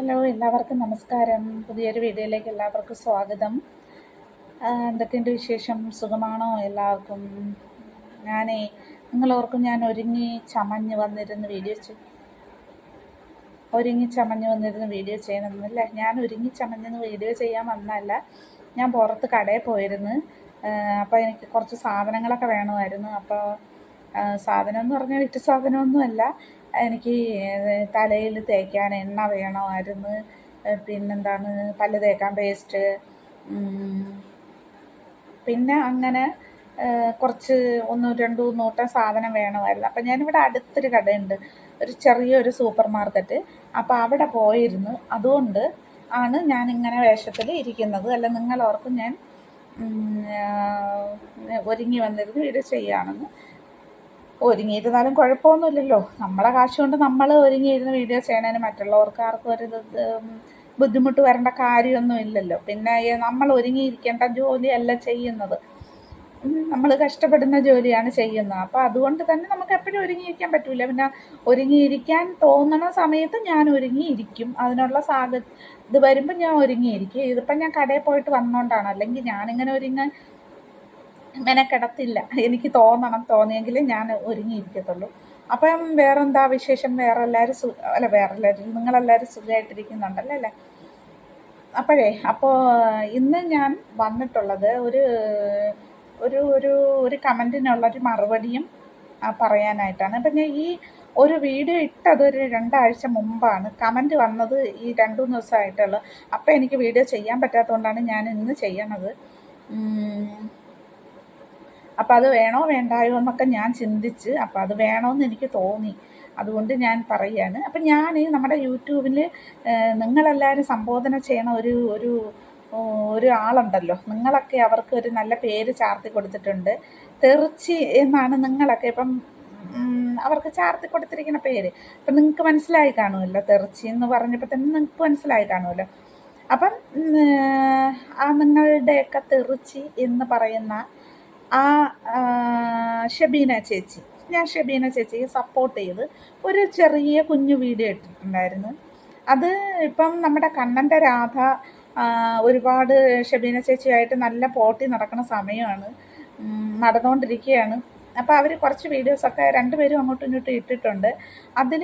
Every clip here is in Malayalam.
ഹലോ എല്ലാവർക്കും നമസ്കാരം. പുതിയൊരു വീഡിയോയിലേക്ക് എല്ലാവർക്കും സ്വാഗതം. എന്തൊക്കെയുണ്ട് വിശേഷം? സുഖമാണോ എല്ലാവർക്കും? ഞാനേ നിങ്ങളോർക്കും ഞാൻ ഒരുങ്ങി ചമഞ്ഞ് വന്നിരുന്ന് വീഡിയോ ഒരുങ്ങി ചമഞ്ഞ് വന്നിരുന്ന് വീഡിയോ ചെയ്യണമെന്നില്ല ഞാൻ ഒരുങ്ങി ചമഞ്ഞെന്ന് വീഡിയോ ചെയ്യാൻ വന്നതല്ല. ഞാൻ പുറത്ത് കടയിൽ പോയിരുന്നു. അപ്പോൾ എനിക്ക് കുറച്ച് സാധനങ്ങളൊക്കെ വേണമായിരുന്നു. അപ്പോൾ സാധനം എന്ന് പറഞ്ഞാൽ വിറ്റ് സാധനമൊന്നുമല്ല. എനിക്ക് തലയിൽ തേക്കാൻ എണ്ണ വേണമായിരുന്നു. പിന്നെന്താണ് പല്ല് തേക്കാൻ പേസ്റ്റ് പിന്നെ അങ്ങനെ കുറച്ച് ഒന്ന് രണ്ട് മൂന്ന് സാധനം വേണമായിരുന്നു. അപ്പം ഞാനിവിടെ അടുത്തൊരു കടയുണ്ട്. ഒരു ചെറിയൊരു സൂപ്പർ മാർക്കറ്റ്. അപ്പോൾ അവിടെ പോയിരുന്നു. അതുകൊണ്ട് ആണ് ഞാൻ ഇങ്ങനെ വേഷത്തിൽ ഇരിക്കുന്നത്. അല്ല നിങ്ങൾ ഓർക്കും ഞാൻ ഒരുങ്ങി വന്നിരുന്നു. ഇത് ചെയ്യുകയാണെന്ന് ഒരുങ്ങിയിരുന്നാലും കുഴപ്പമൊന്നുമില്ലല്ലോ. നമ്മളെ കാശ് കൊണ്ട് നമ്മൾ ഒരുങ്ങിയിരുന്ന് വീഡിയോ ചെയ്യണതിന് മറ്റുള്ളവർക്ക് ആർക്കും ഒരു ബുദ്ധിമുട്ട് വരേണ്ട കാര്യമൊന്നും ഇല്ലല്ലോ. പിന്നെ നമ്മൾ ഒരുങ്ങിയിരിക്കേണ്ട ജോലിയല്ല ചെയ്യുന്നത്. നമ്മൾ കഷ്ടപ്പെടുന്ന ജോലിയാണ് ചെയ്യുന്നത്. അപ്പോൾ അതുകൊണ്ട് തന്നെ നമുക്ക് എപ്പോഴും ഒരുങ്ങിയിരിക്കാൻ പറ്റില്ല പിന്നെ ഒരുങ്ങിയിരിക്കാൻ തോന്നുന്ന സമയത്ത് ഞാൻ ഒരുങ്ങിയിരിക്കും. അതിനുള്ള സാഹ ഇത് വരുമ്പോൾ ഞാൻ ഒരുങ്ങിയിരിക്കും. ഇതിപ്പം ഞാൻ കടയിൽ പോയിട്ട് വന്നുകൊണ്ടാണ് അല്ലെങ്കിൽ ഞാനിങ്ങനെ ഒരുങ്ങാൻ മെനക്കെടത്തില്ല എനിക്ക് തോന്നണം തോന്നിയെങ്കിൽ ഞാൻ ഒരുങ്ങിയിരിക്കത്തുള്ളൂ. അപ്പം വേറെന്താ വിശേഷം? വേറെ എല്ലാവരും സു അല്ല വേറെ എല്ലാവരും നിങ്ങളെല്ലാവരും സുഖമായിട്ടിരിക്കുന്നുണ്ടല്ലോ അല്ലേ? അപ്പോഴേ അപ്പോൾ ഇന്ന് ഞാൻ വന്നിട്ടുള്ളത് ഒരു ഒരു ഒരു ഒരു കമന്റിനുള്ളൊരു മറുപടിയും പറയാനായിട്ടാണ്. അപ്പം ഞാൻ ഈ ഒരു വീഡിയോ ഇട്ടത് ഒരു രണ്ടാഴ്ച മുമ്പാണ്. കമന്റ് വന്നത് ഈ രണ്ടു മൂന്ന് ദിവസമായിട്ടുള്ളൂ. അപ്പോൾ എനിക്ക് വീഡിയോ ചെയ്യാൻ പറ്റാത്തതുകൊണ്ടാണ് ഞാൻ ഇന്ന് ചെയ്യണത്. ഉം. അപ്പം അത് വേണോ വേണ്ടായോ എന്നൊക്കെ ഞാൻ ചിന്തിച്ച് അപ്പോൾ അത് വേണമെന്ന് എനിക്ക് തോന്നി. അതുകൊണ്ട് ഞാൻ പറയുകയാണ് അപ്പം ഞാൻ നമ്മുടെ യൂട്യൂബിൽ നിങ്ങളെല്ലാവരും സംബോധന ചെയ്യണ ഒരു ഒരു ഒരാളുണ്ടല്ലോ നിങ്ങളൊക്കെ അവർക്ക് ഒരു നല്ല പേര് ചാർത്തി കൊടുത്തിട്ടുണ്ട്. തെറിച്ചി എന്നാണ് നിങ്ങളൊക്കെ ഇപ്പം അവർക്ക് ചാർത്തി കൊടുത്തിരിക്കുന്ന പേര്. അപ്പം നിങ്ങൾക്ക് മനസ്സിലായി കാണുമല്ലോ തെറിച്ചി എന്ന് പറഞ്ഞപ്പോൾ തന്നെ നിങ്ങൾക്ക് മനസ്സിലായി കാണുമല്ലോ. അപ്പം ആ നിങ്ങളുടെയൊക്കെ തെറിച്ചി എന്ന് പറയുന്ന ആ ഷബീന ചേച്ചി. ഞാൻ ഷബീന ചേച്ചിയെ സപ്പോർട്ട് ചെയ്ത് ഒരു ചെറിയ കുഞ്ഞു വീഡിയോ ഇട്ടിട്ടുണ്ടായിരുന്നു. അത് ഇപ്പം നമ്മുടെ കണ്ണന്റെ രാധ ഒരുപാട് ഷബീന ചേച്ചിയായിട്ട് നല്ല പോട്ടി നടക്കുന്ന സമയമാണ്. നടന്നുകൊണ്ടിരിക്കുകയാണ് അപ്പോൾ അവർ കുറച്ച് വീഡിയോസൊക്കെ രണ്ടുപേരും അങ്ങോട്ടും ഇങ്ങോട്ടും ഇട്ടിട്ടുണ്ട്. അതിൽ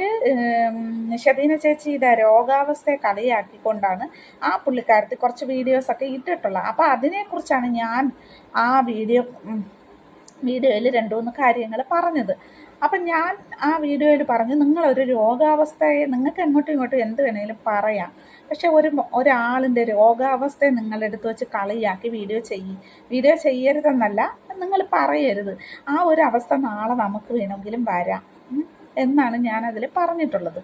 ഷബീന ചേച്ചി ഇതാ രോഗാവസ്ഥയെ കളിയാക്കിക്കൊണ്ടാണ് ആ പുള്ളിക്കാരത്തി കുറച്ച് വീഡിയോസൊക്കെ ഇട്ടിട്ടുള്ളത്. അപ്പോൾ അതിനെക്കുറിച്ചാണ് ഞാൻ ആ വീഡിയോ വീഡിയോയിൽ രണ്ടു മൂന്ന് കാര്യങ്ങൾ പറഞ്ഞത്. അപ്പം ഞാൻ ആ വീഡിയോയിൽ പറഞ്ഞു നിങ്ങളൊരു രോഗാവസ്ഥയെ നിങ്ങൾക്ക് എങ്ങോട്ടും ഇങ്ങോട്ടും എന്ത് വേണമെങ്കിലും പറയാം. പക്ഷെ ഒരു ഒരാളിന്റെ രോഗാവസ്ഥയെ നിങ്ങളെടുത്ത് വെച്ച് കളിയാക്കി വീഡിയോ ചെയ്യും. വീഡിയോ ചെയ്യരുതെന്നല്ല നിങ്ങൾ പറയരുത്. ആ ഒരു അവസ്ഥ നാളെ നമുക്ക് വേണമെങ്കിലും വരാം. എന്നാണ് ഞാനതിൽ പറഞ്ഞിട്ടുള്ളത്.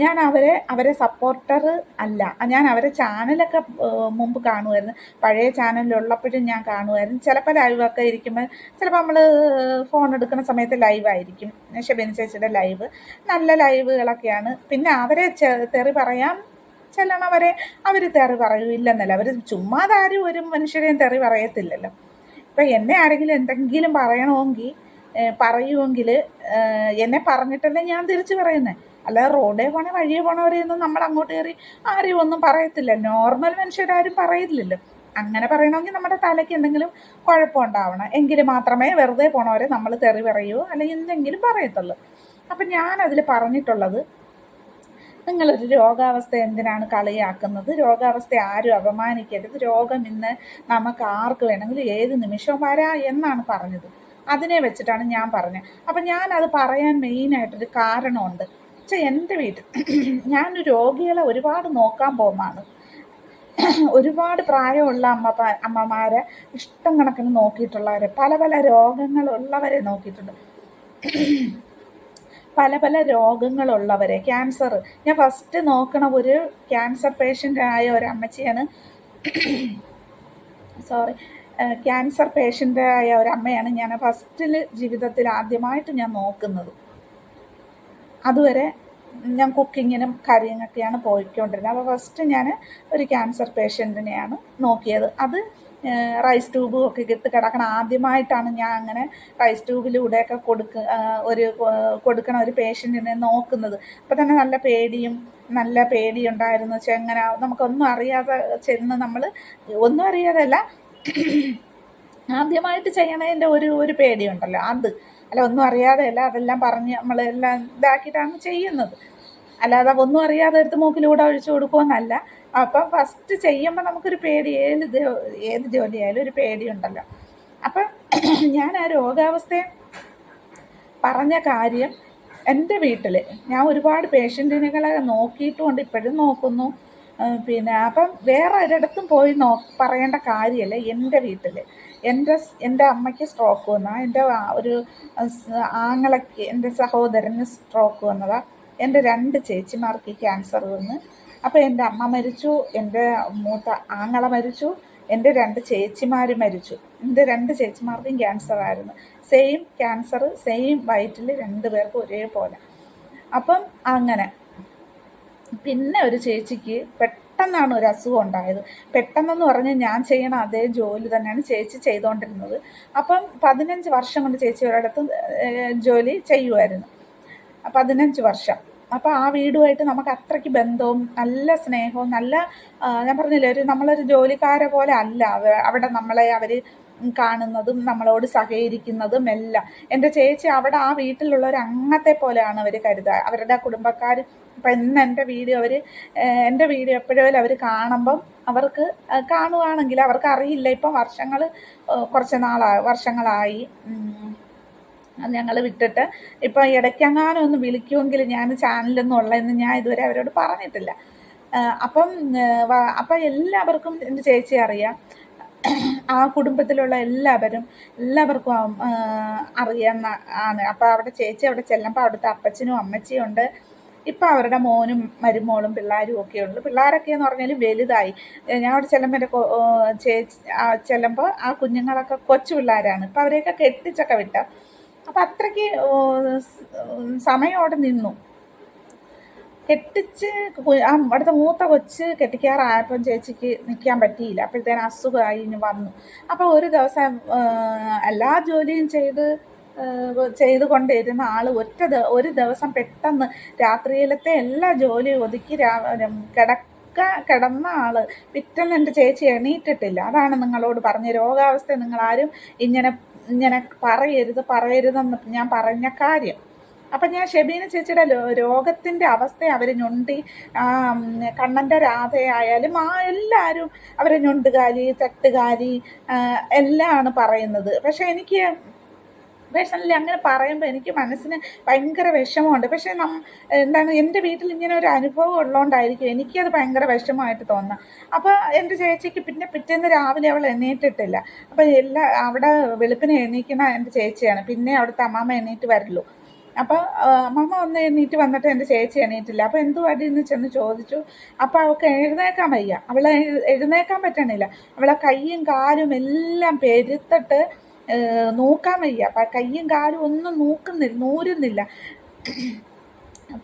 ഞാൻ അവരെ അവരെ സപ്പോർട്ടർ അല്ല. ഞാൻ അവരെ ചാനലൊക്കെ മുമ്പ് കാണുമായിരുന്നു. പഴയ ചാനലിലുള്ളപ്പോഴും ഞാൻ കാണുമായിരുന്നു. ചിലപ്പോൾ ലൈവൊക്കെ ഇരിക്കുമ്പോൾ ചിലപ്പോൾ നമ്മൾ ഫോൺ എടുക്കുന്ന സമയത്ത് ലൈവായിരിക്കും ഷെബിൻ ചേച്ചിയുടെ ലൈവ് നല്ല ലൈവുകളൊക്കെയാണ് പിന്നെ അവരെ തെറി പറയാം ചെല്ലണം. അവരെ അവർ തെറി പറയൂല്ലെന്നല്ല. അവർ ചുമ്മാതാരും ഒരു മനുഷ്യരെയും തെറി പറയത്തില്ലല്ലോ. ഇപ്പം എന്നെ ആരെങ്കിലും എന്തെങ്കിലും പറയണമെങ്കിൽ പറയുമെങ്കിൽ എന്നെ പറഞ്ഞിട്ടല്ലേ ഞാൻ തിരിച്ചു പറയുന്നത് അല്ലാതെ റോഡേ പോണേ വഴിയെ പോണവരെയൊന്നും നമ്മൾ അങ്ങോട്ട് കയറി ആരും ഒന്നും പറയത്തില്ല. നോർമൽ മനുഷ്യരാരും പറയില്ലല്ലോ അങ്ങനെ പറയണമെങ്കിൽ നമ്മുടെ തലയ്ക്ക് എന്തെങ്കിലും കുഴപ്പമുണ്ടാവണം എങ്കിൽ മാത്രമേ വെറുതെ പോണവരെ നമ്മൾ തെറി പറയൂ അല്ലെങ്കിൽ എന്തെങ്കിലും പറയത്തുള്ളൂ. അപ്പം ഞാനതിൽ പറഞ്ഞിട്ടുള്ളത് നിങ്ങളൊരു രോഗാവസ്ഥ എന്തിനാണ് കളിയാക്കുന്നത്? രോഗാവസ്ഥ ആരും അപമാനിക്കരുത്. രോഗം ഇന്ന് നമുക്ക് ആർക്ക് വേണമെങ്കിലും ഏത് നിമിഷവും വരാം എന്നാണ് പറഞ്ഞത്. അതിനെ വെച്ചിട്ടാണ് ഞാൻ പറഞ്ഞത്. അപ്പം ഞാനത് പറയാൻ മെയിനായിട്ടൊരു കാരണമുണ്ട്. പക്ഷേ എന്റെ വീട്ടിൽ ഞാൻ രോഗികളെ ഒരുപാട് നോക്കാൻ പോകുന്നതാണ്. ഒരുപാട് പ്രായമുള്ള അമ്മ അമ്മമാരെ ഇഷ്ടം കണക്കിന് നോക്കിയിട്ടുള്ളവരെ പല പല രോഗങ്ങളുള്ളവരെ നോക്കിയിട്ടുണ്ട്. പല പല രോഗങ്ങളുള്ളവരെ ക്യാൻസർ. ഞാൻ ഫസ്റ്റ് നോക്കണ ഒരു ക്യാൻസർ പേഷ്യന്റ് ആയ ഒരു അമ്മച്ചിയാണ്. സോറി. ക്യാൻസർ പേഷ്യന്റ് ആയ ഒരു അമ്മയാണ് ഞാൻ ഫസ്റ്റിൽ ജീവിതത്തിൽ ആദ്യമായിട്ട് ഞാൻ നോക്കുന്നത്. അതുവരെ ഞാൻ കുക്കിങ്ങിനും കാര്യങ്ങളൊക്കെയാണ് പോയിക്കൊണ്ടിരുന്നത്. അപ്പോൾ ഫസ്റ്റ് ഞാൻ ഒരു ക്യാൻസർ പേഷ്യന്റിനെയാണ് നോക്കിയത്. അത് റൈസ് ട്യൂബും ഒക്കെ ഇട്ട് കിടക്കണം. ആദ്യമായിട്ടാണ് ഞാൻ അങ്ങനെ റൈസ് ട്യൂബിലൂടെയൊക്കെ കൊടുക്ക ഒരു കൊടുക്കണ ഒരു പേഷ്യന്റിനെ നോക്കുന്നത്. അപ്പം തന്നെ നല്ല പേടിയും നല്ല പേടിയുണ്ടായിരുന്നു. വെച്ചാൽ എങ്ങനെ നമുക്കൊന്നും അറിയാതെ ചെന്ന് നമ്മൾ ഒന്നും അറിയാതല്ല ആദ്യമായിട്ട് ചെയ്യണതിന്റെ ഒരു ഒരു പേടിയുണ്ടല്ലോ. അത് അല്ല ഒന്നും അറിയാതെയല്ല അതെല്ലാം പറഞ്ഞ് നമ്മളെല്ലാം ഇതാക്കിയിട്ടാണ് ചെയ്യുന്നത്. അല്ലാതെ ഒന്നും അറിയാതെ എടുത്ത് മൂക്കിലൂടെ ഒഴിച്ചു കൊടുക്കുമെന്നല്ല. അപ്പം ഫസ്റ്റ് ചെയ്യുമ്പോൾ നമുക്കൊരു പേടി ഏത് ഏത് ജോലിയായാലും ഒരു പേടിയുണ്ടല്ലോ. അപ്പം ഞാൻ ആ രോഗാവസ്ഥയെ പറഞ്ഞ കാര്യം എന്റെ വീട്ടിൽ ഞാൻ ഒരുപാട് പേഷ്യന്റിനുകളെ നോക്കിയിട്ടുമുണ്ട് ഇപ്പോഴും നോക്കുന്നു. പിന്നെ അപ്പം വേറെ ഒരിടത്തും പോയി നോ പറയേണ്ട കാര്യമല്ല എന്റെ വീട്ടിൽ എന്റെ എന്റെ അമ്മയ്ക്ക് സ്ട്രോക്ക് വന്നതാ എന്റെ ഒരു ആങ്ങളയ്ക്ക് എന്റെ സഹോദരന് സ്ട്രോക്ക് വന്നതാണ് എന്റെ രണ്ട് ചേച്ചിമാർക്ക് ക്യാൻസർ വന്ന്. അപ്പോൾ എന്റെ അമ്മ മരിച്ചു എന്റെ മൂത്ത ആങ്ങള മരിച്ചു എന്റെ രണ്ട് ചേച്ചിമാർ മരിച്ചു. എന്റെ രണ്ട് ചേച്ചിമാർക്കും ക്യാൻസർ ആയിരുന്നു. സെയിം ക്യാൻസർ സെയിം വയറ്റിൽ രണ്ട് പേർക്കും ഒരേപോലെ. അപ്പം അങ്ങനെ. പിന്നെ ഒരു ചേച്ചിക്ക് പെട്ടെന്നാണ് ഒരു അസുഖം ഉണ്ടായത്. പെട്ടെന്നെന്ന് പറഞ്ഞ് ഞാൻ ചെയ്യണ അതേ ജോലി തന്നെയാണ് ചേച്ചി ചെയ്തുകൊണ്ടിരുന്നത് അപ്പം പതിനഞ്ച് വർഷം കൊണ്ട് ചേച്ചി ഒരിടത്ത് ജോലി ചെയ്യുമായിരുന്നു പതിനഞ്ച് വർഷം. അപ്പോൾ ആ വീടുമായിട്ട് നമുക്ക് അത്രയ്ക്ക് ബന്ധവും നല്ല സ്നേഹവും നല്ല ഞാൻ പറഞ്ഞില്ലേ ഒരു നമ്മളൊരു ജോലിക്കാരെ പോലെ അല്ല. അവിടെ നമ്മളെ അവർ കാണുന്നതും നമ്മളോട് സഹകരിക്കുന്നതും എല്ലാം. എന്റെ ചേച്ചി അവിടെ ആ വീട്ടിലുള്ള ഒരു അംഗത്തെ പോലെയാണ് അവർ കരുതുക അവരുടെ കുടുംബക്കാർ ഇപ്പം ഇന്ന് എന്റെ വീഡിയോ അവർ എന്റെ വീഡിയോ എപ്പോഴും അവർ കാണുമ്പം അവർക്ക് കാണുവാണെങ്കിൽ അവർക്ക് അറിയില്ല. ഇപ്പം വർഷങ്ങൾ കുറച്ച് നാളായി വർഷങ്ങളായി. ഞങ്ങൾ വിട്ടിട്ട് ഇപ്പോൾ ഇടയ്ക്കങ്ങാനും ഒന്ന് വിളിക്കുമെങ്കിൽ ഞാൻ ചാനലൊന്നും ഉള്ളതെന്ന് ഞാൻ ഇതുവരെ അവരോട് പറഞ്ഞിട്ടില്ല. അപ്പം അപ്പം എല്ലാവർക്കും എന്റെ ചേച്ചി അറിയാം. ആ കുടുംബത്തിലുള്ള എല്ലാവരും എല്ലാവർക്കും അറിയാവുന്ന ആണ്. അപ്പോൾ അവിടെ ചേച്ചി അവിടെ ചെല്ലുമ്പോൾ അവിടുത്തെ അപ്പച്ചനും അമ്മച്ചിയും ഉണ്ട്. ഇപ്പം അവരുടെ മോനും മരുമോളും പിള്ളേരും ഒക്കെ ഉണ്ട് പിള്ളേരൊക്കെ എന്ന് പറഞ്ഞാൽ വലുതായി ഞാൻ അവിടെ ചെല്ലുമ്പോൾ എന്റെ ചേച്ചി ചെല്ലുമ്പോൾ ആ കുഞ്ഞുങ്ങളൊക്കെ കൊച്ചു പിള്ളേരാണ്. ഇപ്പം അവരെയൊക്കെ കെട്ടിച്ചൊക്കെ വിട്ട. അപ്പം അത്രയ്ക്ക് സമയം അവിടെ നിന്നു. കെട്ടിച്ച് അവിടുത്തെ മൂത്ത കൊച്ച് കെട്ടിക്കാറായപ്പം ചേച്ചിക്ക് നിൽക്കാൻ പറ്റിയില്ല. അപ്പോഴത്തേനും അസുഖമായി ഇനി വന്നു. അപ്പോൾ ഒരു ദിവസം എല്ലാ ജോലിയും ചെയ്ത് ചെയ്തുകൊണ്ടിരുന്ന ആൾ ഒറ്റ ഒരു ദിവസം പെട്ടെന്ന് രാത്രിയിലത്തെ എല്ലാ ജോലിയും ഒതുക്കി കിടക്ക കിടന്ന ആൾ പിറ്റെന്ന് എന്റെ ചേച്ചി എണീറ്റിട്ടില്ല. അതാണ് നിങ്ങളോട് പറഞ്ഞ രോഗാവസ്ഥ നിങ്ങളാരും ഇങ്ങനെ ഇങ്ങനെ പറയരുത് പറയരുതെന്ന് ഞാൻ പറഞ്ഞ കാര്യം. അപ്പം ഞാൻ ഷെബീന ചേച്ചിയുടെ രോഗത്തിന്റെ അവസ്ഥ അവർ ഞൊണ്ടി കണ്ണന്റെ രാധയായാലും ആ എല്ലാവരും അവരെ ഞൊണ്ടുകാരി തട്ടുകാരി എല്ലാമാണ് പറയുന്നത്. പക്ഷേ എനിക്ക് പേഴ്സണലി അങ്ങനെ പറയുമ്പോൾ എനിക്ക് മനസ്സിന് ഭയങ്കര വിഷമമുണ്ട്. പക്ഷേ നം എന്താണ് എന്റെ വീട്ടിൽ ഇങ്ങനെ ഒരു അനുഭവം ഉള്ളതുകൊണ്ടായിരിക്കും എനിക്കത് ഭയങ്കര വിഷമമായിട്ട് തോന്നുക അപ്പോൾ എന്റെ ചേച്ചിക്ക് പിന്നെ പിറ്റേന്ന് രാവിലെ അവൾ എണീറ്റിട്ടില്ല. അപ്പോൾ എല്ലാ അവിടെ വെളുപ്പിനെ എണീക്കുന്ന എന്റെ ചേച്ചിയാണ്. പിന്നെ അവിടുത്തെ അമ്മാമ്മ എണീറ്റ് വരുള്ളൂ. അപ്പോൾ അമ്മമ്മ ഒന്ന് എണീറ്റ് വന്നിട്ട് എന്റെ ചേച്ചി എണീറ്റില്ല. അപ്പോൾ എന്തു എന്ന് ചെന്ന് ചോദിച്ചു. അപ്പോൾ അവൾക്ക് എഴുന്നേക്കാൻ വയ്യ. അവളെ എഴുന്നേക്കാൻ പറ്റണില്ല. അവളെ കൈയും കാലും എല്ലാം പെരുത്തിട്ട് നോക്കാൻ വയ്യ. അപ്പം കയ്യും കാലും ഒന്നും നോക്കുന്നില്ല നൂരുന്നില്ല.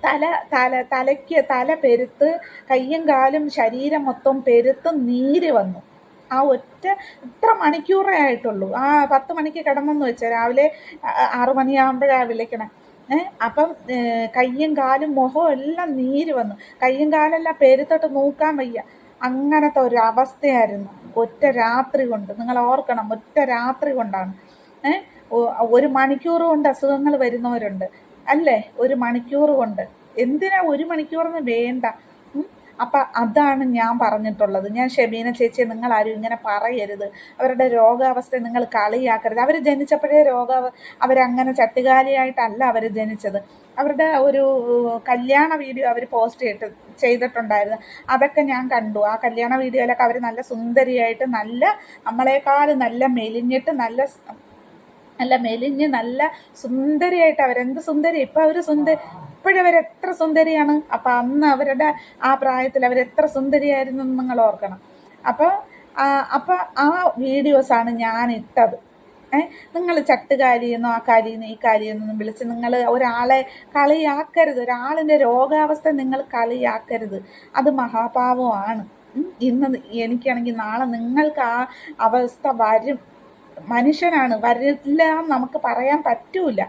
തല തല തലയ്ക്ക് തല പെരുത്ത് കയ്യും കാലും ശരീരം മൊത്തം പെരുത്ത് നീര് വന്നു. ആ ഒറ്റ ഇത്ര മണിക്കൂറേ ആയിട്ടുള്ളൂ. ആ പത്ത് മണിക്ക് കിടന്നെന്ന് വെച്ചാൽ രാവിലെ ആറു മണിയാകുമ്പോഴാണ് വിളിക്കണം ഏഹ് അപ്പം കയ്യും കാലും മുഖവും എല്ലാം നീര് വന്നു. കയ്യും കാലെല്ലാം പെരുത്തിട്ട് നോക്കാൻ വയ്യ. അങ്ങനത്തെ ഒരു അവസ്ഥയായിരുന്നു. ഒറ്റ രാത്രി കൊണ്ട് നിങ്ങൾ ഓർക്കണം ഒറ്റ രാത്രി കൊണ്ടാണ്. ഒരു മണിക്കൂർ കൊണ്ട് അസുഖങ്ങൾ വരുന്നവരുണ്ട്. അല്ലേ? ഒരു മണിക്കൂർ കൊണ്ട്. എന്തിനാ ഒരു മണിക്കൂറിന് വേണ്ട? അപ്പം അതാണ് ഞാൻ പറഞ്ഞിട്ടുള്ളത്. ഞാൻ ഷെബീന ചേച്ചി നിങ്ങൾ ആരും ഇങ്ങനെ പറയരുത്. അവരുടെ രോഗാവസ്ഥ നിങ്ങൾ കളിയാക്കരുത്. അവർ ജനിച്ചപ്പോഴേ രോഗ അവരങ്ങനെ ചട്ടുകാലിയായിട്ടല്ല അവർ ജനിച്ചത്. അവരുടെ ഒരു കല്യാണ വീഡിയോ അവർ പോസ്റ്റ് ചെയ്തിട്ട് ചെയ്തിട്ടുണ്ടായിരുന്നു. അതൊക്കെ ഞാൻ കണ്ടു. ആ കല്യാണ വീഡിയോയിലൊക്കെ അവർ നല്ല സുന്ദരിയായിട്ട് നല്ല നമ്മളെക്കാൾ നല്ല മെലിഞ്ഞിട്ട് നല്ല നല്ല മെലിഞ്ഞ് നല്ല സുന്ദരിയായിട്ട് അവരെന്ത് സുന്ദരി? ഇപ്പം അവർ സുന്ദരി ഇപ്പോഴും അവരെത്ര സുന്ദരിയാണ്? അപ്പം അന്ന് അവരുടെ ആ പ്രായത്തിൽ അവരെത്ര സുന്ദരിയായിരുന്നു എന്ന് നിങ്ങൾ ഓർക്കണം. അപ്പോൾ അപ്പോൾ ആ വീഡിയോസാണ് ഞാൻ ഇട്ടത് നിങ്ങൾ ചട്ടുകാരിയെന്നോ ആ കാരിയെന്നോ ഈ കാരിയെന്നൊന്നും വിളിച്ച് നിങ്ങൾ ഒരാളെ കളിയാക്കരുത്. ഒരാളിന്റെ രോഗാവസ്ഥ നിങ്ങൾ കളിയാക്കരുത്. അത് മഹാപാവമാണ്. ഇന്ന് എനിക്കാണെങ്കിൽ നാളെ നിങ്ങൾക്ക് ആ അവസ്ഥ വരും. മനുഷ്യനാണ്. വരില്ല നമുക്ക് പറയാൻ പറ്റൂല.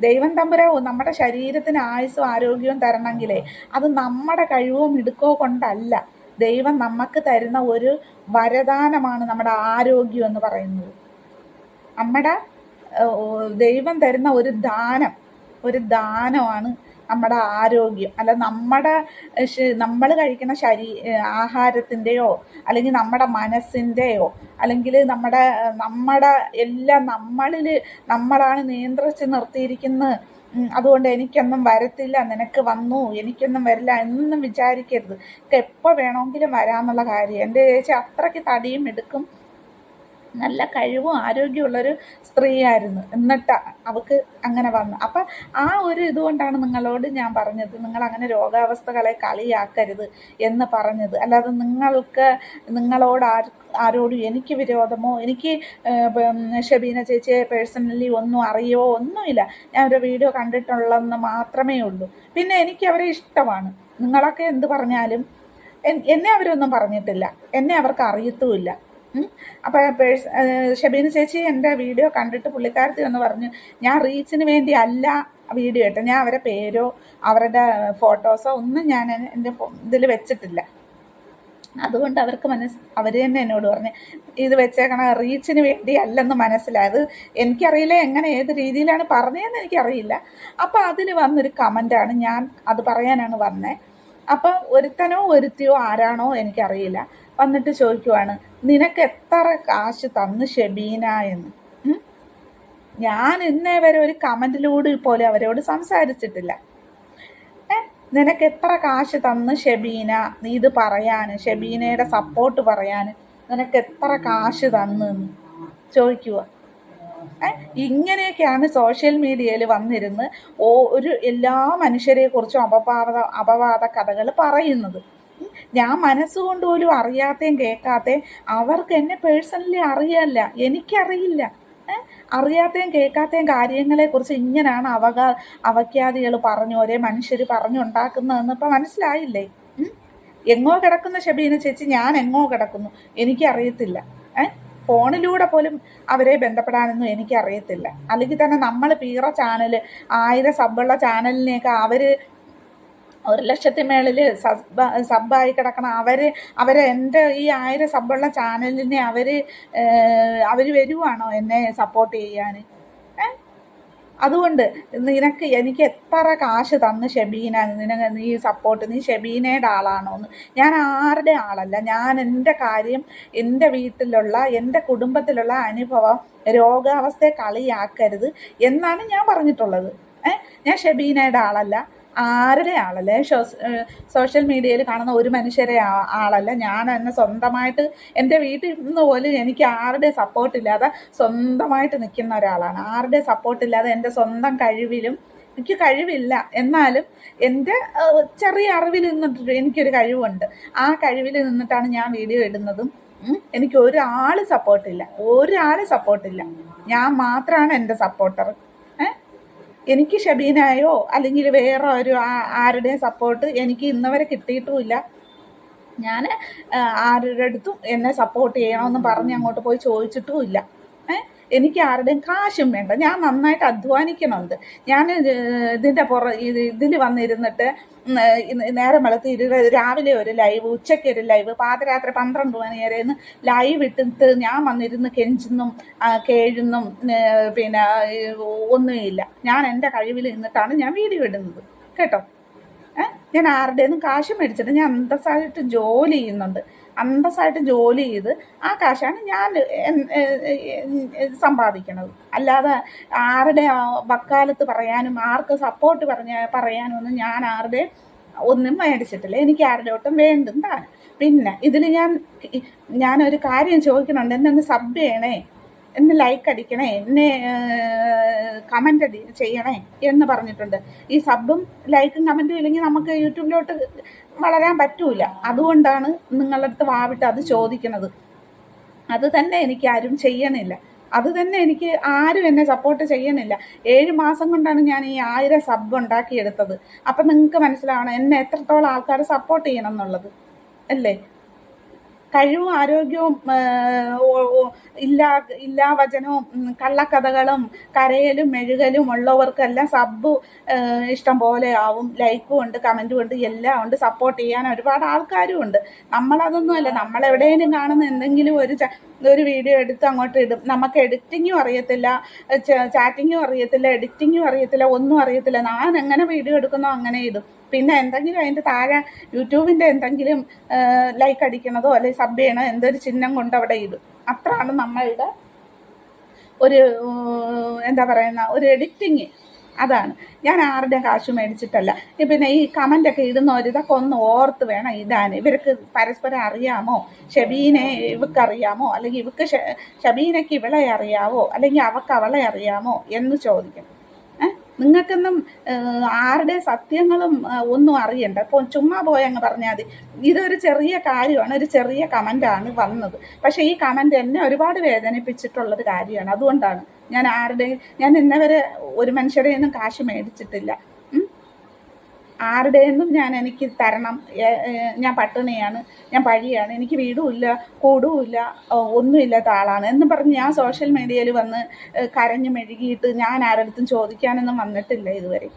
ദൈവം തമ്പുരാവോ നമ്മുടെ ശരീരത്തിന് ആയുസ്സും ആരോഗ്യവും തരണമെങ്കിലേ അത് നമ്മുടെ കഴിവോ മിടുക്കോ കൊണ്ടല്ല. ദൈവം നമുക്ക് തരുന്ന ഒരു വരദാനമാണ് നമ്മുടെ ആരോഗ്യം എന്ന് പറയുന്നത്. നമ്മുടെ ദൈവം തരുന്ന ഒരു ദാനം ഒരു ദാനമാണ് നമ്മുടെ ആരോഗ്യം അല്ല നമ്മുടെ നമ്മൾ കഴിക്കുന്ന ശരീ ആഹാരത്തിന്റെയോ അല്ലെങ്കിൽ നമ്മുടെ മനസ്സിന്റെയോ അല്ലെങ്കിൽ നമ്മുടെ നമ്മുടെ എല്ലാം നമ്മളിൽ നമ്മളാണ് നിയന്ത്രിച്ച് നിർത്തിയിരിക്കുന്നത് അതുകൊണ്ട് എനിക്കൊന്നും വരത്തില്ല നിനക്ക് വന്നു എനിക്കൊന്നും വരില്ല എന്നൊന്നും വിചാരിക്കരുത്. എപ്പോൾ വേണമെങ്കിലും വരാമെന്നുള്ള കാര്യം. എന്റെ ചേച്ചി അത്രയ്ക്ക് തടിയും എടുക്കും നല്ല കഴിവും ആരോഗ്യമുള്ളൊരു സ്ത്രീയായിരുന്നു. എന്നിട്ട് അവൾക്ക് അങ്ങനെ വന്നു. അപ്പം ആ ഒരു ഇതുകൊണ്ടാണ് നിങ്ങളോട് ഞാൻ പറഞ്ഞത്. നിങ്ങൾ അങ്ങനെ രോഗാവസ്ഥകളെ കളിയാക്കരുത് എന്ന് പറഞ്ഞത്. അല്ലാതെ നിങ്ങൾക്ക് നിങ്ങളോട് ആർ ആരോടും എനിക്ക് വിരോധമോ എനിക്ക് ഷബീന ചേച്ചിയെ പേഴ്സണലി ഒന്നും അറിയോ ഒന്നുമില്ല. ഞാൻ ഒരു വീഡിയോ കണ്ടിട്ടുള്ളതെന്ന് മാത്രമേ ഉള്ളൂ. പിന്നെ എനിക്ക് അവരെ ഇഷ്ടമാണ്. നിങ്ങളൊക്കെ എന്ത് പറഞ്ഞാലും എന്നെ അവരൊന്നും പറഞ്ഞിട്ടില്ല. എന്നെ അവർക്ക് അറിയത്തുമില്ല. അപ്പോൾ പേഴ്സ് ഷബീന ചേച്ചി എന്റെ വീഡിയോ കണ്ടിട്ട് പുള്ളിക്കാരത്തി എന്ന് പറഞ്ഞു ഞാൻ റീച്ചിന് വേണ്ടി അല്ല വീഡിയോ ഇട്ട ഞാൻ അവരെ പേരോ അവരുടെ ഫോട്ടോസോ ഒന്നും ഞാൻ എന്റെ ഇതിൽ വെച്ചിട്ടില്ല. അതുകൊണ്ട് അവർക്ക് മനസ്സ് അവർ തന്നെ എന്നോട് പറഞ്ഞു ഇത് വെച്ചേക്കണ റീച്ചിന് വേണ്ടി അല്ലെന്ന് മനസ്സിലായത് എനിക്കറിയില്ല എങ്ങനെ ഏത് രീതിയിലാണ് പറഞ്ഞതെന്ന് എനിക്കറിയില്ല. അപ്പോൾ അതിൽ വന്നൊരു കമന്റാണ് ഞാൻ അത് പറയാനാണ് വന്നത് അപ്പം ഒരുത്തനോ ഒരുത്തിയോ ആരാണോ എനിക്കറിയില്ല. വന്നിട്ട് ചോദിക്കുവാണ് നിനക്ക് എത്ര കാശ് തന്ന് ഷെബീന എന്ന്? ഞാൻ ഇന്നേ വരെ ഒരു കമന്റിലൂടെ പോലും അവരോട് സംസാരിച്ചിട്ടില്ല. നിനക്ക് എത്ര കാശ് തന്ന് ഷെബീന? നീ ഇത് പറയാൻ ഷെബീനയുടെ സപ്പോർട്ട് പറയാൻ നിനക്ക് എത്ര കാശ് തന്ന് ചോദിക്കുക ഇങ്ങനെയൊക്കെയാണ് സോഷ്യൽ മീഡിയയിൽ വന്നിരുന്ന് ഓ ഒരു എല്ലാ മനുഷ്യരെ കുറിച്ചും അപവാദ അപവാദ കഥകൾ പറയുന്നത്. ഞാൻ മനസ്സുകൊണ്ട് പോലും അറിയാത്തയും കേൾക്കാത്തയും അവർക്ക് എന്നെ പേഴ്സണലി അറിയല്ല എനിക്കറിയില്ല. അറിയാത്തേം അറിയാത്തയും കേൾക്കാത്തയും കാര്യങ്ങളെക്കുറിച്ച് ഇങ്ങനെയാണ് അവക അവക്യാദികൾ പറഞ്ഞു ഒരേ മനുഷ്യർ പറഞ്ഞുണ്ടാക്കുന്നതെന്ന് ഇപ്പം മനസ്സിലായില്ലേ? എങ്ങോ കിടക്കുന്ന ഷബീന ചേച്ചി ഞാൻ എങ്ങോ കിടക്കുന്നു എനിക്കറിയത്തില്ല. ഏഹ് ഫോണിലൂടെ പോലും അവരെ ബന്ധപ്പെടാനൊന്നും എനിക്കറിയത്തില്ല. അല്ലെങ്കിൽ തന്നെ നമ്മൾ പീറ ചാനൽ ആയിരം സബ്ബുള്ള ചാനലിനെയൊക്കെ അവർ ഒരു ലക്ഷത്തി മേളിൽ സബ് സബ്ബായി കിടക്കണം അവർ അവർ എന്റെ ഈ ആയിരം സബ്ബുള്ള ചാനലിനെ അവർ അവർ വരുവാണോ എന്നെ സപ്പോർട്ട് ചെയ്യാൻ അതുകൊണ്ട് നിനക്ക് എനിക്ക് എത്ര കാശ് തന്ന് ഷെബീന നിനക്ക് നീ സപ്പോർട്ട് നീ ഷെബീനയുടെ ആളാണോ എന്ന്. ഞാൻ ആരുടെ ആളല്ല ഞാൻ എന്റെ കാര്യം എന്റെ വീട്ടിലുള്ള എന്റെ കുടുംബത്തിലുള്ള അനുഭവം രോഗാവസ്ഥയെ കളിയാക്കരുത് എന്നാണ് ഞാൻ പറഞ്ഞിട്ടുള്ളത്. ഞാൻ ഷെബീനയുടെ ആളല്ല. ആരുടെ ആളല്ല സോഷ്യൽ മീഡിയയിൽ കാണുന്ന ഒരു മനുഷ്യരെ ആളല്ല. ഞാൻ എന്നെ സ്വന്തമായിട്ട് എന്റെ വീട്ടിൽ നിന്ന് പോലും എനിക്ക് ആരുടെ സപ്പോർട്ടില്ലാതെ സ്വന്തമായിട്ട് നിൽക്കുന്ന ഒരാളാണ്. ആരുടെ സപ്പോർട്ടില്ലാതെ എന്റെ സ്വന്തം കഴിവിലും എനിക്ക് കഴിവില്ല. എന്നാലും എന്റെ ചെറിയ അറിവിൽ നിന്നിട്ട് എനിക്കൊരു കഴിവുണ്ട്. ആ കഴിവിൽ നിന്നിട്ടാണ് ഞാൻ വീഡിയോ ഇടുന്നതും എനിക്ക് ഒരാൾ സപ്പോർട്ടില്ല ഒരാൾ സപ്പോർട്ടില്ല ഞാൻ മാത്രമാണ് എന്റെ സപ്പോർട്ടർ എനിക്ക് ഷബീനായോ അല്ലെങ്കിൽ വേറെ ഒരു ആരുടെയും സപ്പോർട്ട് എനിക്ക് ഇന്നവരെ കിട്ടിയിട്ടുമില്ല. ഞാൻ ആരുടെ അടുത്തും എന്നെ സപ്പോർട്ട് ചെയ്യണമെന്ന് പറഞ്ഞ് അങ്ങോട്ട് പോയി ചോദിച്ചിട്ടുമില്ല. ഏ? എനിക്ക് ആരുടെയും കാശും വേണ്ട. ഞാൻ നന്നായിട്ട് അധ്വാനിക്കണമുണ്ട് ഞാൻ ഇതിന്റെ പുറ ഇതിൽ വന്നിരുന്നിട്ട് നേരം വെളുത്ത് ഇരു രാവിലെ ഒരു ലൈവ് ഉച്ചയ്ക്ക് ഒരു ലൈവ് പാതിരാത്രി പന്ത്രണ്ട് മണി വരെ ലൈവ് ഇട്ടിട്ട് ഞാൻ വന്നിരുന്ന് കെഞ്ചുന്നും കേഴുന്നും പിന്നെ ഒന്നുമില്ല. ഞാൻ എന്റെ കഴിവിൽ നിന്നിട്ടാണ് ഞാൻ വീഡിയോ ഇടുന്നത്. കേട്ടോ? ഞാൻ ആരുടേന്നും കാശ് മേടിച്ചിട്ട് ഞാൻ അന്തസ്സായിട്ട് ജോലി ചെയ്യുന്നുണ്ട്. അന്തസ്സായിട്ട് ജോലി ചെയ്ത് ആ കാശാണ് ഞാൻ സമ്പാദിക്കണത്. അല്ലാതെ ആരുടെ വക്കാലത്ത് പറയാനും ആർക്ക് സപ്പോർട്ട് പറഞ്ഞ പറയാനും ഒന്നും ഞാൻ ആരുടെ ഒന്നും മേടിച്ചിട്ടില്ല. എനിക്ക് ആരുടെ ഒട്ടും വേണ്ടതാണ് പിന്നെ ഇതിൽ ഞാൻ ഞാനൊരു കാര്യം ചോദിക്കണുണ്ട്. എന്നെ ഒന്ന് സബ് ചെയ്യണേ. എന്നെ ലൈക്ക് അടിക്കണേ എന്നെ കമന്റ് അടി ചെയ്യണേ എന്ന് പറഞ്ഞിട്ടുണ്ട്. ഈ സബും ലൈക്കും കമന്റും ഇല്ലെങ്കിൽ നമുക്ക് യൂട്യൂബിലോട്ട് വളരാൻ പറ്റൂല. അതുകൊണ്ടാണ് നിങ്ങളുടെ അടുത്ത് വാവിട്ട് അത് ചോദിക്കുന്നത്. അത് തന്നെ എനിക്ക് ആരും ചെയ്യണില്ല. അത് തന്നെ എനിക്ക് ആരും എന്നെ സപ്പോർട്ട് ചെയ്യണില്ല. ഏഴ് മാസം കൊണ്ടാണ് ഞാൻ ഈ ആയിരം സബ് ഉണ്ടാക്കിയെടുത്തത്. അപ്പം നിങ്ങൾക്ക് മനസ്സിലാവണം എന്നെ എത്രത്തോളം ആൾക്കാർ സപ്പോർട്ട് ചെയ്യണം എന്നുള്ളത്. അല്ലേ? കഴിവും ആരോഗ്യവും ഇല്ലാ ഇല്ലാ വചനവും കള്ളക്കഥകളും കരയലും മെഴുകലും ഉള്ളവർക്കെല്ലാം സബ്ബ് ഇഷ്ടം പോലെ ആവും. ലൈക്കും ഉണ്ട് കമന്റും ഉണ്ട് എല്ലാം ഉണ്ട്. സപ്പോർട്ട് ചെയ്യാൻ ഒരുപാട് ആൾക്കാരും ഉണ്ട്. നമ്മളതൊന്നുമല്ല നമ്മളെവിടെയെങ്കിലും കാണുന്ന എന്തെങ്കിലും ഒരു ഒരു വീഡിയോ എടുത്ത് അങ്ങോട്ട് ഇടും. നമുക്ക് എഡിറ്റിങ്ങും അറിയത്തില്ല. ചാറ്റിങ്ങും അറിയത്തില്ല എഡിറ്റിങ്ങും അറിയത്തില്ല ഒന്നും അറിയത്തില്ല. ഞാൻ എങ്ങനെ വീഡിയോ എടുക്കുന്നോ അങ്ങനെ ഇടും. പിന്നെ എന്തെങ്കിലും അതിന്റെ താഴെ യൂട്യൂബിന്റെ എന്തെങ്കിലും ലൈക്ക് അടിക്കണതോ അല്ലെങ്കിൽ സബ് ചെയ്യണോ എന്തൊരു ചിഹ്നം കൊണ്ട് അവിടെ ഇടും. അത്രയാണ് നമ്മളുടെ ഒരു എന്താ പറയുന്ന ഒരു എഡിറ്റിങ് അതാണ്. ഞാൻ ആരുടെ കാശ് മേടിച്ചിട്ടല്ല. പിന്നെ ഈ കമന്റൊക്കെ ഇടുന്നവർ ഇതൊക്കെ ഒന്ന് ഓർത്ത് വേണം ഇടാൻ. ഇവർക്ക് പരസ്പരം അറിയാമോ? ഷബീനെ ഇവക്ക് അറിയാമോ? അല്ലെങ്കിൽ ഇവക്ക് ഷബീനയ്ക്ക് ഇവളെ അറിയാവോ? അല്ലെങ്കിൽ അവക്ക് അവളെ അറിയാമോ? എന്ന് ചോദിക്കും ഏ? നിങ്ങൾക്കൊന്നും ആരുടെ സത്യങ്ങളും ഒന്നും അറിയണ്ട. അപ്പോൾ ചുമ്മാ പോയങ്ങ് പറഞ്ഞാൽ മതി. ഇതൊരു ചെറിയ കാര്യമാണ് ഒരു ചെറിയ കമന്റാണ് വന്നത്. പക്ഷേ ഈ കമന്റ് എന്നെ ഒരുപാട് വേദനിപ്പിച്ചിട്ടുള്ളൊരു കാര്യമാണ്. അതുകൊണ്ടാണ് ഞാൻ ആരുടെ ഞാൻ ഇന്നവരെ ഒരു മനുഷ്യരെയൊന്നും കാശ് മേടിച്ചിട്ടില്ല. ഉം. ആരുടെയൊന്നും ഞാൻ എനിക്ക് തരണം. ഞാൻ പട്ടിണിയാണ് ഞാൻ പഴിയാണ് എനിക്ക് വീടുമില്ല കൂടുമില്ല ഒന്നുമില്ലാത്ത ആളാണ് എന്നും പറഞ്ഞ് ഞാൻ സോഷ്യൽ മീഡിയയിൽ വന്ന് കരഞ്ഞു മെഴുകിയിട്ട് ഞാൻ ആരടുത്തും ചോദിക്കാനൊന്നും വന്നിട്ടില്ല ഇതുവരെ.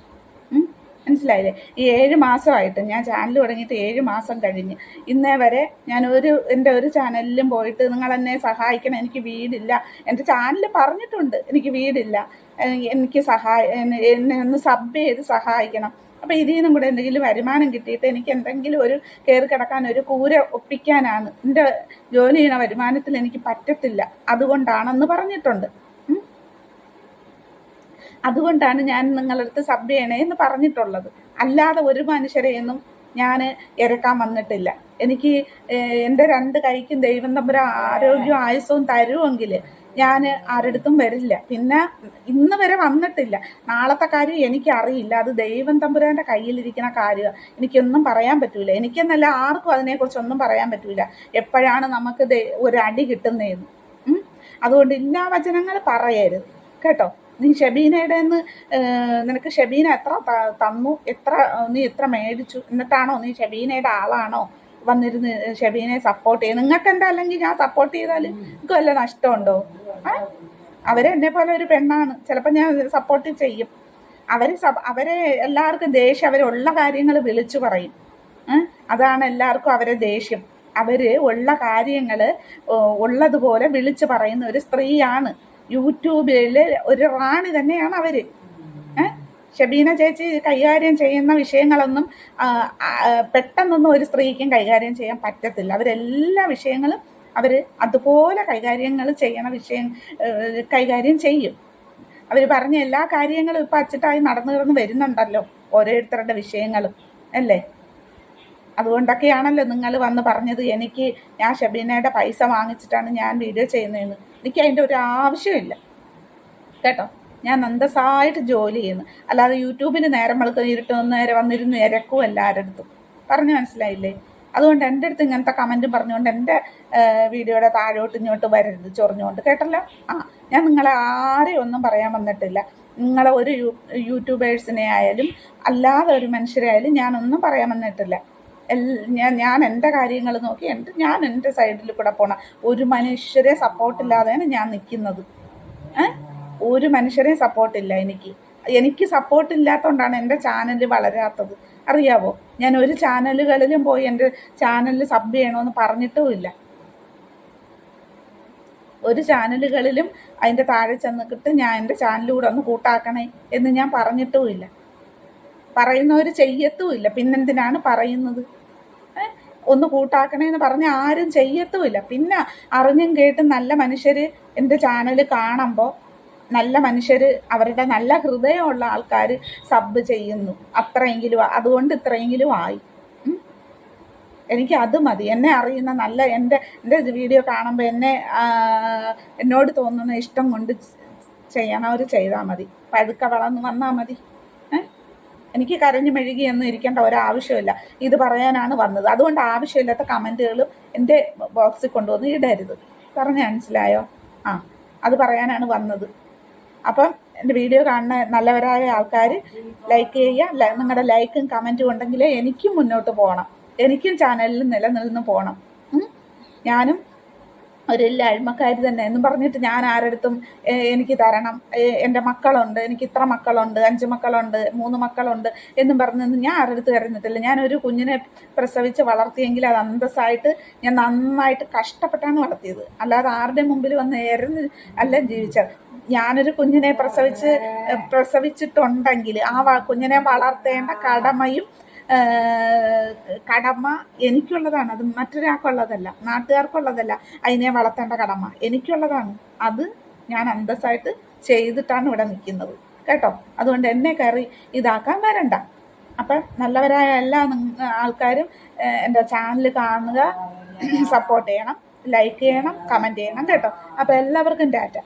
മനസ്സിലായില്ലേ? ഈ ഏഴ് മാസമായിട്ട് ഞാൻ ചാനൽ തുടങ്ങിയിട്ട് ഏഴ് മാസം കഴിഞ്ഞ്. ഇന്നേ വരെ ഞാൻ ഒരു എന്റെ ഒരു ചാനലിലും പോയിട്ട് നിങ്ങൾ എന്നെ സഹായിക്കണം എനിക്ക് വീടില്ല. എന്റെ ചാനൽ പറഞ്ഞിട്ടുണ്ട് എനിക്ക് വീടില്ല. എനിക്ക് സഹായ എന്നെ ഒന്ന് സബ് ചെയ്ത് സഹായിക്കണം. അപ്പോൾ ഇതിൽ നിന്നും കൂടെ എന്തെങ്കിലും വരുമാനം കിട്ടിയിട്ട് എനിക്ക് എന്തെങ്കിലും ഒരു കയറി കിടക്കാൻ ഒരു കൂര ഒപ്പിക്കാനാണ് എന്റെ ജോലി ചെയ്യണ വരുമാനത്തിൽ എനിക്ക് പറ്റത്തില്ല. അതുകൊണ്ടാണെന്ന് പറഞ്ഞിട്ടുണ്ട്. അതുകൊണ്ടാണ് ഞാൻ നിങ്ങളടുത്ത് സബ് ചെയ്യണേ എന്ന് പറഞ്ഞിട്ടുള്ളത്. അല്ലാതെ ഒരു മനുഷ്യരെയൊന്നും ഞാൻ ഇറക്കാൻ വന്നിട്ടില്ല. എനിക്ക് എന്റെ രണ്ട് കൈക്കും ദൈവം തമ്പുര ആരോഗ്യവും ആയുസവും തരുമെങ്കിൽ ഞാൻ ആരടുത്തും വരില്ല. പിന്നെ ഇന്ന് വരെ വന്നിട്ടില്ല. നാളത്തെ കാര്യം എനിക്കറിയില്ല. അത് ദൈവം തമ്പുരാന്റെ കയ്യിലിരിക്കുന്ന കാര്യമാണ് എനിക്കൊന്നും പറയാൻ പറ്റൂല. എനിക്കെന്നല്ല ആർക്കും അതിനെക്കുറിച്ചൊന്നും പറയാൻ പറ്റൂല. എപ്പോഴാണ് നമുക്ക് ഒരു അടി കിട്ടുന്നതെന്ന്. അതുകൊണ്ട് ഇല്ലാ വചനങ്ങൾ പറയരുത്. കേട്ടോ? നീ ഷബീനയുടെ നിന്ന് നിനക്ക് ഷബീന എത്ര തന്നു? എത്ര നീ എത്ര മേടിച്ചു? എന്നിട്ടാണോ നീ ഷബീനയുടെ ആളാണോ? വന്നിരുന്ന് ഷെബീനെ സപ്പോർട്ട് ചെയ്യുക നിങ്ങൾക്ക് എന്താ അല്ലെങ്കിൽ ഞാൻ സപ്പോർട്ട് ചെയ്താൽ നിങ്ങൾക്ക് വല്ല നഷ്ടമുണ്ടോ? ആ അവരെ എന്നെ പോലെ ഒരു പെണ്ണാണ്. ചിലപ്പോൾ ഞാൻ സപ്പോർട്ട് ചെയ്യും. അവർ അവരെ എല്ലാവർക്കും ദേഷ്യം അവരുള്ള കാര്യങ്ങൾ വിളിച്ചു പറയും. അതാണ് എല്ലാവർക്കും അവരെ ദേഷ്യം. അവർ ഉള്ള കാര്യങ്ങൾ ഉള്ളതുപോലെ വിളിച്ചു പറയുന്ന ഒരു സ്ത്രീയാണ്. യൂട്യൂബിൽ ഒരു റാണി തന്നെയാണ് അവർ ഷബീന ചേച്ചി കൈകാര്യം ചെയ്യുന്ന വിഷയങ്ങളൊന്നും പെട്ടെന്നൊന്നും ഒരു സ്ത്രീക്കും കൈകാര്യം ചെയ്യാൻ പറ്റത്തില്ല. അവരെല്ലാ വിഷയങ്ങളും അവർ അതുപോലെ കൈകാര്യങ്ങൾ ചെയ്യണ വിഷയം കൈകാര്യം ചെയ്യും. അവർ പറഞ്ഞ എല്ലാ കാര്യങ്ങളും ഇപ്പം അച്ചിട്ടായി നടന്നു കിടന്ന് വരുന്നുണ്ടല്ലോ ഓരോരുത്തരുടെ വിഷയങ്ങളും അല്ലേ? അതുകൊണ്ടൊക്കെയാണല്ലോ നിങ്ങൾ വന്ന് പറഞ്ഞത് എനിക്ക് ഞാൻ ഷബീനയുടെ പൈസ വാങ്ങിച്ചിട്ടാണ് ഞാൻ വീഡിയോ ചെയ്യുന്നതെന്ന്. എനിക്ക് അതിന്റെ ഒരു ആവശ്യമില്ല. കേട്ടോ? ഞാൻ അന്തസ്സായിട്ട് ജോലി ചെയ്യുന്നു. അല്ലാതെ യൂട്യൂബിന് നേരം വെളുത്ത് ഇരുട്ടുന്ന നേരെ വന്നിരുന്ന് ഇരക്കും എല്ലാവരുടെ അടുത്തും. പറഞ്ഞു മനസ്സിലായില്ലേ? അതുകൊണ്ട് എന്റെ അടുത്ത് ഇങ്ങനത്തെ കമന്റും പറഞ്ഞുകൊണ്ട് എന്റെ വീഡിയോയുടെ താഴോട്ട് ഇങ്ങോട്ട് വരരുത് ചൊറിഞ്ഞുകൊണ്ട്. കേട്ടല്ലോ? ആ ഞാൻ നിങ്ങളെ ആരെയും ഒന്നും പറയാൻ വന്നിട്ടില്ല. നിങ്ങളെ ഒരു യൂട്യൂബേഴ്സിനെ ആയാലും അല്ലാതെ ഒരു മനുഷ്യരെ ആയാലും ഞാനൊന്നും പറയാൻ വന്നിട്ടില്ല. ഞാൻ ഞാൻ എന്റെ കാര്യങ്ങൾ നോക്കി എന്റെ ഞാൻ എന്റെ സൈഡിൽ കൂടെ പോണ. ഒരു മനുഷ്യരെ സപ്പോർട്ടില്ലാതെയാണ് ഞാൻ നിൽക്കുന്നത്. ഏ? ഒരു മനുഷ്യരെയും സപ്പോർട്ടില്ല എനിക്ക്. എനിക്ക് സപ്പോർട്ട് ഇല്ലാത്തതുകൊണ്ടാണ് എന്റെ ചാനൽ വളരാത്തത്. അറിയാവോ? ഞാൻ ഒരു ചാനലുകളിലും പോയി എന്റെ ചാനലിൽ സബ് ചെയ്യണമെന്ന് പറഞ്ഞിട്ടുമില്ല ഒരു ചാനലുകളിലും അതിന്റെ താഴെ ചെന്നിട്ട് ഞാൻ എന്റെ ചാനലിലൂടെ ഒന്ന് കൂട്ടാക്കണേ എന്ന് ഞാൻ പറഞ്ഞിട്ടുമില്ല പറയുന്നവർ ചെയ്യത്തുമില്ല പിന്നെന്തിനാണ് പറയുന്നത്? ഒന്ന് കൂട്ടാക്കണേ എന്ന് പറഞ്ഞ് ആരും ചെയ്യത്തുമില്ല പിന്നെ അറിഞ്ഞും കേട്ടും നല്ല മനുഷ്യർ എന്റെ ചാനൽ കാണുമ്പോൾ നല്ല മനുഷ്യർ അവരുടെ നല്ല ഹൃദയമുള്ള ആൾക്കാർ സബ് ചെയ്യുന്നു. അത്രയെങ്കിലും അതുകൊണ്ട് ഇത്രയെങ്കിലും ആയി. എനിക്ക് അത് മതി. എന്നെ അറിയുന്ന നല്ല എന്റെ എന്റെ വീഡിയോ കാണുമ്പോൾ എന്നെ എന്നോട് തോന്നുന്ന ഇഷ്ടം കൊണ്ട് ചെയ്യണവർ ചെയ്താൽ മതി. പഴുക്ക വളർന്ന് വന്നാൽ മതി. എനിക്ക് കരഞ്ഞു മെഴുകി മെഴുകിയൊന്നും ഇരിക്കേണ്ട ഒരാവശ്യമില്ല. ഇത് പറയാനാണ് വന്നത്. അതുകൊണ്ട് ആവശ്യമില്ലാത്ത കമന്റുകളും എന്റെ ബോക്സിൽ കൊണ്ടുവന്ന് ഇടരുത്. പറഞ്ഞ് മനസ്സിലായോ? ആ അത് പറയാനാണ് വന്നത്. അപ്പം എന്റെ വീഡിയോ കാണുന്ന നല്ലവരായ ആൾക്കാർ ലൈക്ക് ചെയ്യുക. നിങ്ങളുടെ ലൈക്കും കമന്റും ഉണ്ടെങ്കിൽ എനിക്കും മുന്നോട്ട് പോകണം. എനിക്കും ചാനലിൽ നിലനിന്ന് പോകണം. ഞാനും ഒരു അഴിമക്കാരി തന്നെ എന്നും പറഞ്ഞിട്ട് ഞാൻ ആരടുത്തും എനിക്ക് തരണം. എന്റെ മക്കളുണ്ട് എനിക്ക് ഇത്ര മക്കളുണ്ട് അഞ്ച് മക്കളുണ്ട് മൂന്ന് മക്കളുണ്ട് എന്നും പറഞ്ഞൊന്നും ഞാൻ ആരടുത്ത് കരഞ്ഞിട്ടില്ല ഞാനൊരു കുഞ്ഞിനെ പ്രസവിച്ച് വളർത്തിയെങ്കിൽ അത് അന്തസ്സായിട്ട് ഞാൻ നന്നായിട്ട് കഷ്ടപ്പെട്ടാണ് വളർത്തിയത്. അല്ലാതെ ആരുടെ മുമ്പിൽ വന്ന് എരഞ്ഞ് അല്ല ജീവിച്ചത്. ഞാനൊരു കുഞ്ഞിനെ പ്രസവിച്ച് പ്രസവിച്ചിട്ടുണ്ടെങ്കിൽ ആ കുഞ്ഞിനെ വളർത്തേണ്ട കടമയും കടമ എനിക്കുള്ളതാണ്. അത് മറ്റൊരാൾക്കുള്ളതല്ല നാട്ടുകാർക്കുള്ളതല്ല അതിനെ വളർത്തേണ്ട കടമ എനിക്കുള്ളതാണ്. അത് ഞാൻ അന്തസ്സായിട്ട് ചെയ്തിട്ടാണ് ഇവിടെ നിൽക്കുന്നത്. കേട്ടോ? അതുകൊണ്ട് എന്നെ കയറി ഇതാക്കാൻ വരണ്ട. അപ്പം നല്ലവരായ എല്ലാ ആൾക്കാരും എന്റെ ചാനൽ കാണുക സപ്പോർട്ട് ചെയ്യണം ലൈക്ക് ചെയ്യണം കമന്റ് ചെയ്യണം കേട്ടോ? അപ്പോൾ എല്ലാവർക്കും ടാറ്റ.